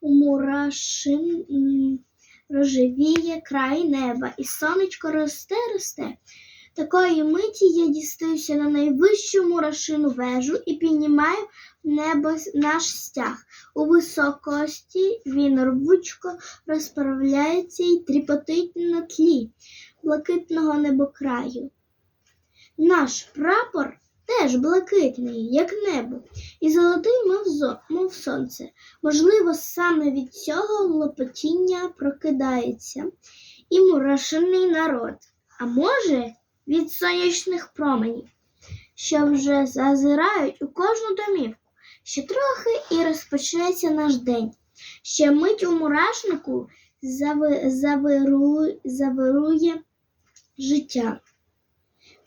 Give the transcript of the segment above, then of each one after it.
у мурашин рожевіє край неба, і сонечко росте, росте. Такої миті я дістаюся на найвищу мурашину вежу і піднімаю в небо наш стяг. У високості він рвучко розправляється і тріпотить на тлі блакитного небокраю. Наш прапор теж блакитний, як небо, і золотий, мов, зо, мов сонце. Можливо, саме від цього лопотіння прокидається і мурашиний народ, а може, від сонячних променів, що вже зазирають у кожну домівку. Ще трохи і розпочнеться наш день. Ще мить у мурашнику зави, завиру, завирує життя.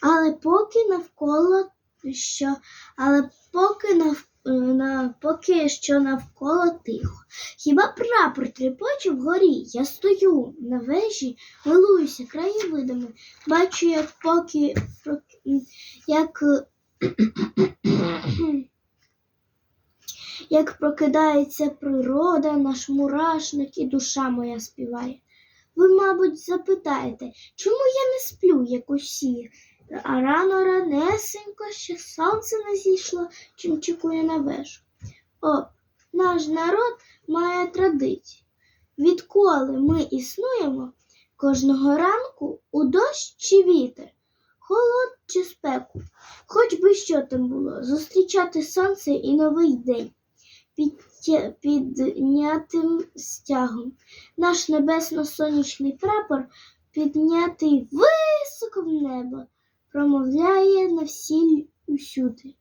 Але поки навколо що, але поки нав, е, на, що навколо тихо. Хіба прапор тріпоче вгорі? Я стою на вежі, милуюся краєвидами, бачу, як поки як, як прокидається природа, наш мурашник і душа моя співає. Ви, мабуть, запитаєте, чому я не сплю, як усі? А рано ранесенько ще сонце не зійшло, чим чекує на вежу. О, наш народ має традицію. Відколи ми існуємо, кожного ранку у дощ чи вітер, холод чи спеку, хоч би що там було, зустрічати сонце і новий день піднятим стягом. Наш небесно-сонячний прапор піднятий високо в небо, промовляє на всі усюди.